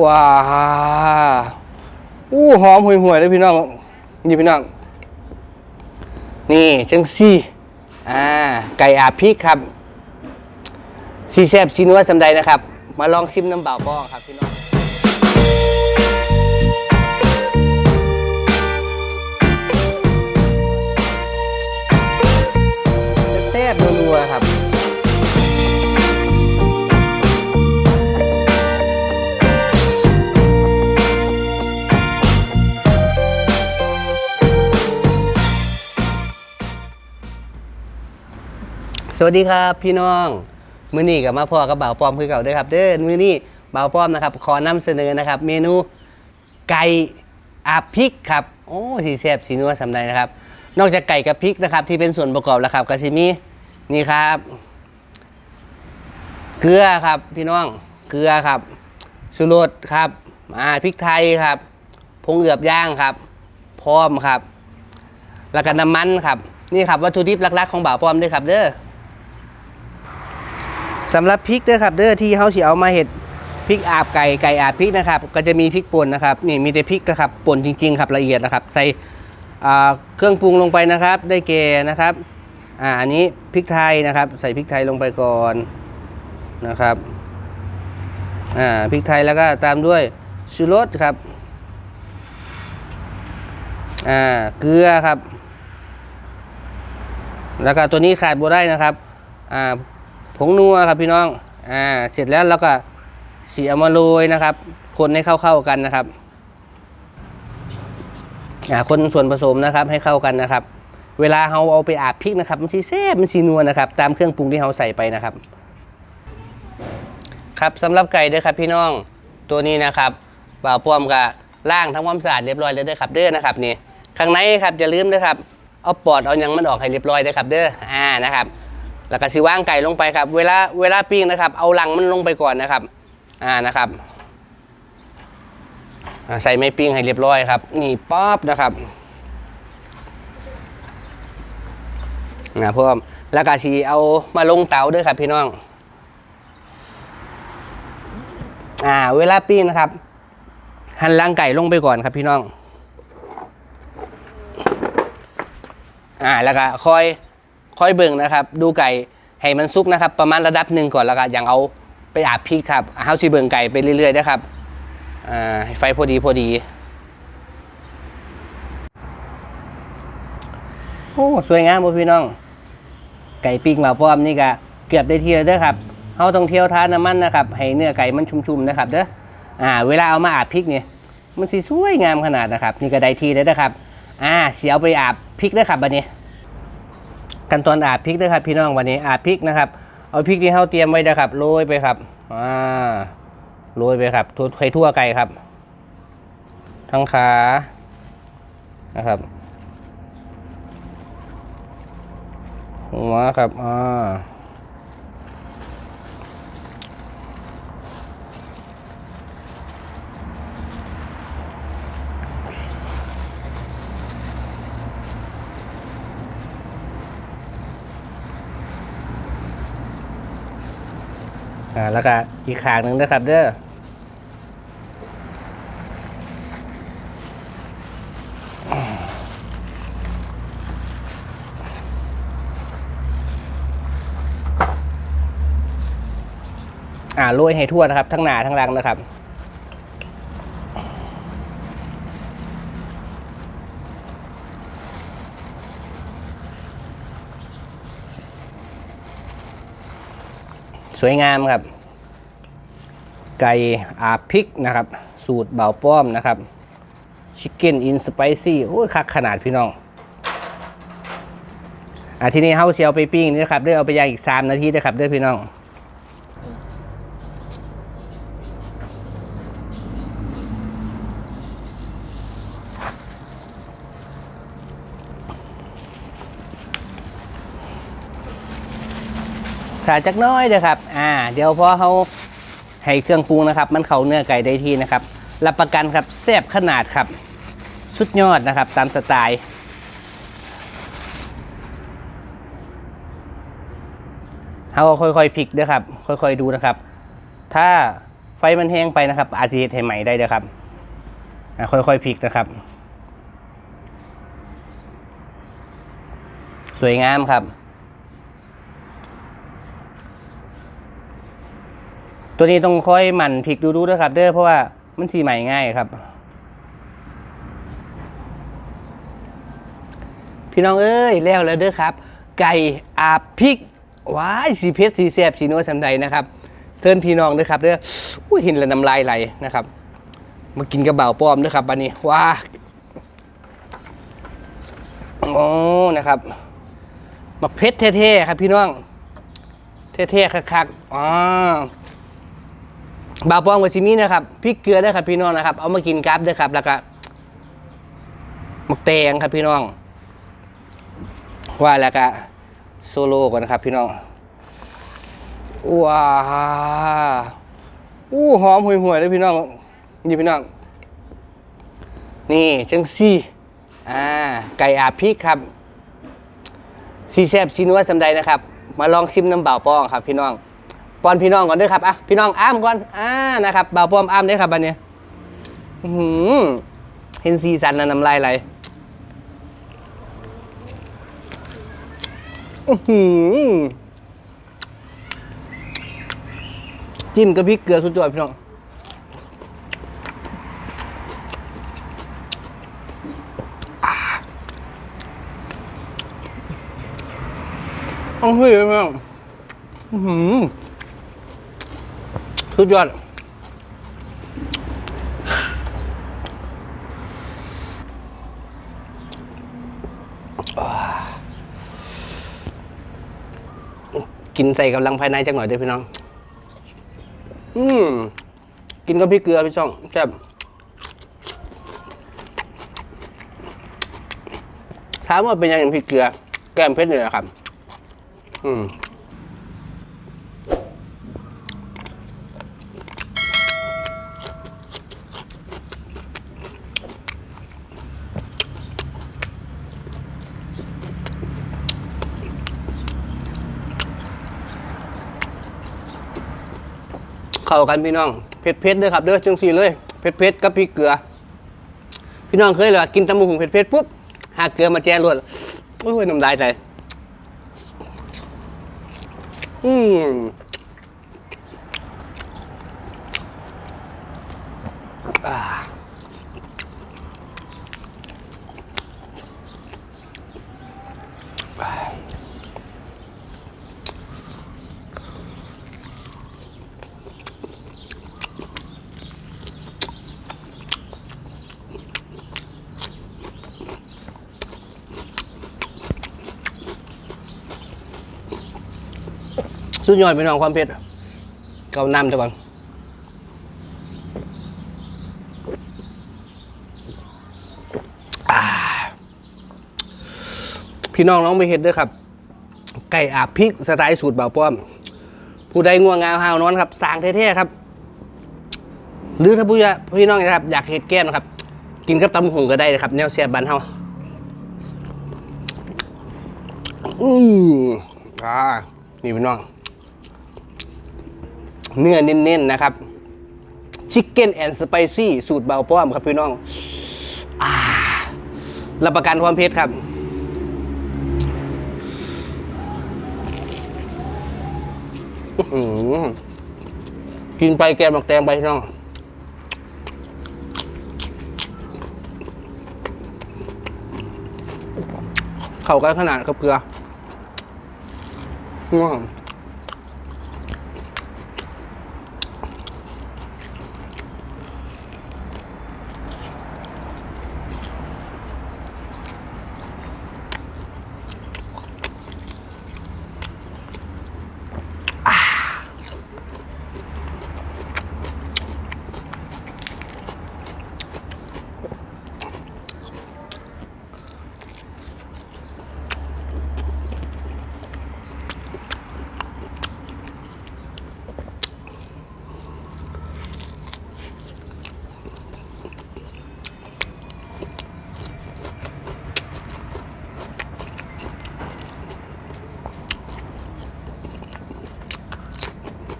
ว้าอู้หอมห่วยๆเลยพี่น้องนี่พี่น้องนี่จังซี่อ่าไก่อาบพริกครับสีแซบซีนัวสำใดนะครับ มาลองซิมน้ำเบาบ้องครับพี่น้องแซ่บๆนัวๆครับ วัสดีครับพี่น้องมื้อนี้กับมาพ่อกับบ่าวปอมคือเก่าด้วยครับเด้อมื้อนี้บ่าวปอมนะครับขอนำเสนอนะครับ เมนูไก่อาพริกครับโอ้สีแซ่บสีนัวสำใดนะครับ นอกจากไก่กับพริกนะครับ ที่เป็นส่วนประกอบแล้วครับก็สิมีนี่ครับ เกลือครับพี่น้องเกลือครับสุรสครับอ่าพริกไทยครับผงเอือบย่างครับพร้อมครับ แล้วก็น้ำมันครับนี่ครับวัตถุดิบหลักๆของบ่าวปอมเด้วยครับเด้อ สำหรับพริกเด้อครับเด้อที่เขาสิเอามาเห็ดพริกอาบไก่ไก่อาบพริกนะครับ ก็จะมีพริกป่นนะครับนี่มีแต่พริกนะครับป่นจริงๆครับละเอียดนะครับใส่เครื่องปรุงลงไปนะครับ ได้แก่นะครับอ่าอันนี้พริกไทยนะครับ ใส่พริกไทยลงไปก่อนนะครับอ่าพริกไทยแล้วก็ตามด้วยชูรสครับอ่าเกลือครับ แล้วก็ตัวนี้ขาดบัได้นะครับอ่า ผงนัวครับพี่น้องอ่าเสร็จแล้วเราก็สีเอามาโรยนะครับ คนให้เข้าๆกันนะครับอ่าคนส่วนผสมนะครับให้เข้ากันนะครับ เวลาเราเอาไปอาบพริกนะครับมันสีแซ่บมันสีนัวนะครับ ตามเครื่องปรุงที่เราใส่ไปนะครับ ครับสำหรับไก่เด้อครับพี่น้องตัวนี้นะครับบ่าวป้อมกับล่างทำความสะอาดเรียบร้อยแล้วเด้อครับเด้อนะครับนี่ข้างในครับอย่าลืมนะครับเอาปอดเอายังมันออกให้เรียบร้อยเด้อครับ เด้ออ่านะครับ แล้วก็สิว่างไก่ลงไปครับ เวลาเวลาปิ้งนะครับ เอาหลังมันลงไปก่อนนะครับ อ่านะครับใส่ไม้ปิ้งให้เรียบร้อยครับ นี่ป๊อบนะครับนะเพิ่มแล้วก็สีเอามาลงเตาด้วยครับพี่น้องอ่าเวลาปิ้งนะครับ หั่นล่างไก่ลงไปก่อนครับพี่น้องอ่าแล้วก็คอย คอยเบิ่งนะครับ ดูไก่ให้มันสุกนะครับ ประมาณระดับหนึ่งก่อนแล้วก็อย่างเอาไปอาบพริกครับเฮาสิเบิ่งไก่ไปเรื่อยๆนะครับอ่าให้ไฟพอดีพอดีโอ้สวยงามบ่พี่น้อง ไก่ปิ้งมาพร้อมนี่ก็เกือบได้ที่แล้วเด้อครับเฮาต้องเที่ยวทานน้ำมันนะครับ ให้เนื้อไก่มันชุ่มๆนะครับเด้ออ่า เวลาเอามาอาบพริกเนี่ยมันสิสวยงามขนาดนะครับ นี่ก็ได้ทีแล้วนะครับ อ่าเสียเอาไปอาบพริกเด้อครับบัดนี้ ขั้นตอนอาบพริกนะครับพี่น้องวันนี้อาบพริกนะครับ เอาพริกที่เฮาเตรียมไว้นะครับโรยไปครับอ่าโรยไปครับทั่วทั่วไก่ครับ ทั้งขานะครับหัวครับอ่า อ่าแล้วก็อีกขางหนึ่งนะครับเด้ออ่าโรยให้ทั่วนะครับ ทั้งหนาทั้งหลังนะครับ สวยงามครับ ไก่อาพริกนะครับ สูตรเบาป้อมนะครับชิคเก้นอินสไปซี่โอ้ยคักขนาดพี่น้องอะทีนี้เฮาเสียวไปปิ้งนี่นะครับเด้อเอาไปย่างอีก 3 นาทีนะครับเด้อพี่น้อง ขาจักน้อยเด้อครับ อ่า เดี๋ยวพอเขาให้เครื่องปรุงนะครับ มันเข้าเนื้อไก่ได้ที่นะครับ รับประกันครับแซ่บขนาดครับ สุดยอดนะครับ ตามสไตล์เขาก็ค่อยๆพลิกด้วยครับ ค่อยๆดูนะครับ ถ้าไฟมันแห้งไปนะครับ อาจจะเฮ็ดให้ไหมได้เด้อครับค่อยๆพลิกนะครับ สวยงามครับ ตัวนี้ต้องค่อยหมั่นพลิกดูๆด้วยครับ เด้อเพราะว่ามันสีใหม่ง่ายครับ พี่น้องเอ้ยแล้วแล้วเด้อครับ ไก่อาบพริกว้ายสีเพชรสีแสบสีนัวสำใดนะครับเซิร์นพี่น้องเด้อครับเด้ออุ้ยเห็นแล้วน้ำลายไหลนะครับมากินกระเบาป้อมเด้อครับอันนี้ว้าโอ้นะครับมาเพชรเท่ๆครับพี่น้อง เท่ๆคักๆอ๋อ บาวปองกับซิมี่นะครับพริกเกลือเด้ครับพี่น้องนะครับ เอามากินกับด้อครับ แล้วก็หมักแตงครับพี่น้อง ว่าแล้วก็โซโล่ก่อนนะครับ พี่น้องว้าอู้หอมห่วยๆเลยพี่น้องนี่พี่น้องนี่จังซี่อ่าไก่อาพริกครับสีแซบซีนัวสำใดนะครับ มาลองซิมน้ำเบาป้องครับ พี่น้อง ป้อนพี่น้องก่อนด้วยครับอะพี่น้องอ้ามก่อนอ่านะครับเบาป้อมอ้ามด้อครับบันเนี้ยอื้อหือเห็นสีสันแล้วน้ำลายไหลอือหือจิ้มกับพริกเกลือสุดยอดพี่น้องอ่าอ้าวเฮ้ยพี่น้องอื้อหือ สุดยอด กินใส่กำลังภายในจังหน่อยด้วยพี่น้อง อืม กินกับพริกเกลือพี่ช่องแซ่บถามว่าเป็นยังไงพริกเกลือ แก้มเพชรเลยนะครับ อืม เข้ากันพี่น้องเผ็ดเผ็ดเลยครับเด้อจังสีเลยเผ็ดเผ็ดกับพริกเกลือ พี่น้องเคยเหรอกินตำมูหุงเผ็ดเผ็ดปุ๊บหาเกลือมาแจ้รวดโอ้ยน้ำลายใจอืมอ่า สุดยอดพี่น้องความเผ็ดเกาน้ำเถอะก่อนอ่าพี่น้องน้องไปเห็ดด้วยครับ ไก่อาบพริกสไตล์สูตรเบาป้อม ผู้ใดง่วงงาวหาวนอนครับสางเท่ๆครับ หรือถ้าผู้พี่น้องนะครับ อยากเห็ดแก้มนะครับ กินกับตำหงก็ได้นะครับ แนวเสียบบันเฮาอืมอ่า นี่พี่น้อง เนื้อเน้นๆนะครับชิคเก้นแอนด์สไปซี่สูตรเบาป้อมครับพี่น้องอรับประกันความเผ็ดครับ กินไปแกมักแตงไปพี่น้องเข้ากันขนาดกับเกลือ ง่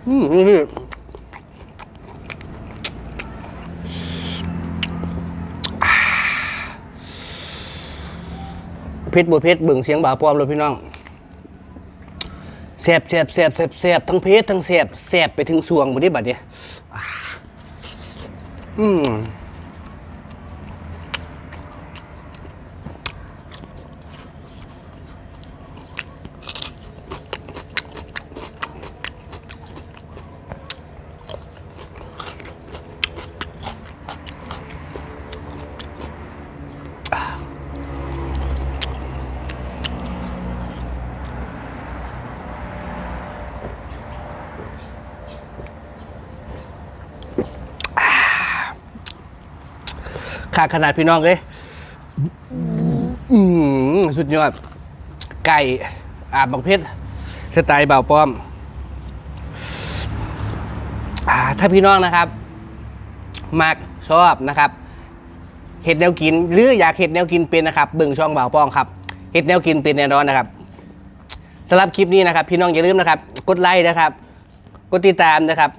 อืมนี่เพชรบัวเพชรเบิ่งเสียงบ่าปอมเลยพี่น้องแสบแสบแสบแสบแสบทั้งเพชรทั้งแสบแสบไปถึงสวงหมดีบัดเนี่ยอืมาขนาดพี่น้องเลยอืมสุดยอด ไก่อาบบักเพชรสไตล์บ่าวป้อมอถ้าพี่น้องนะครับ มักชอบนะครับเห็ดแนวกิน หรืออยากเห็ดแนวกินเป็นนะครับเบิ่งช่องบ่าวป้องครับเห็ดแนวกินเป็นแน่นอนนะครับสำหรับคลิปนี้นะครับ พี่น้องอย่าลืมนะครับ กดไลค์นะครับ กดติดตามนะครับ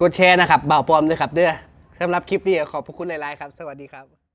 กดแชร์นะครับบ่าวปลอมด้วยครับเด้อ สำหรับคลิปนี้ขอบพระคุณหลาย ๆ ครับ สวัสดีครับ